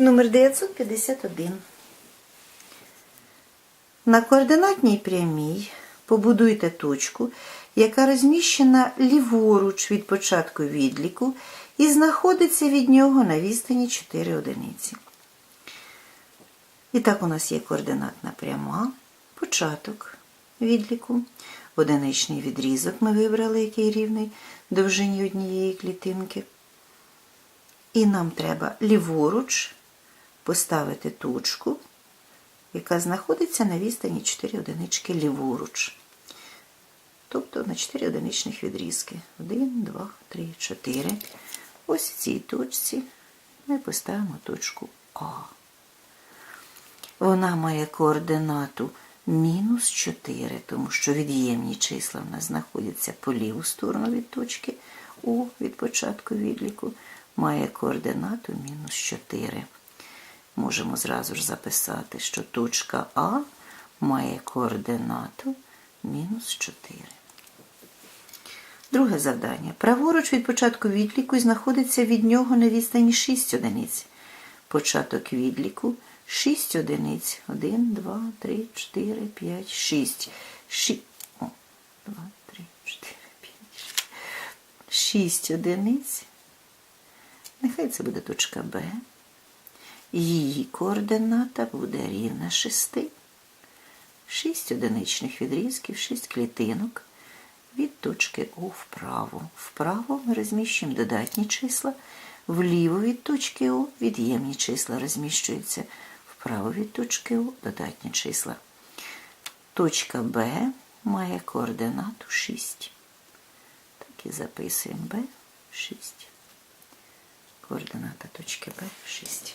Номер 951. На координатній прямій побудуйте точку, яка розміщена ліворуч від початку відліку і знаходиться від нього на відстані 4 одиниці. І так у нас є координатна пряма, початок відліку, одиничний відрізок ми вибрали, який рівний довжині однієї клітинки. І нам треба ліворуч поставити точку, яка знаходиться на відстані 4 одинички ліворуч. Тобто на 4 одиничних відрізки. 1, 2, 3, 4. Ось в цій точці ми поставимо точку А. Вона має координату мінус 4, тому що від'ємні числа в нас знаходяться по ліву сторону від точки О від початку відліку. Має координату мінус 4. Можемо зразу ж записати, що точка А має координату мінус 4. Друге завдання. Праворуч від початку відліку знаходиться від нього на відстані 6 одиниць. Початок відліку 6 одиниць. 1, 2, 3, 4, 5, 6. 6. О, 2, 3, 4, 5, 6. 6 одиниць. Нехай це буде точка Б. Її координата буде рівна 6. 6 одиничних відрізків, 6 клітинок від точки О вправо. Вправо ми розміщуємо додатні числа, вліво від точки О від'ємні числа розміщуються, вправо від точки О додатні числа. Точка Б має координату 6. Так і записуємо Б 6. Координата точки Б 6.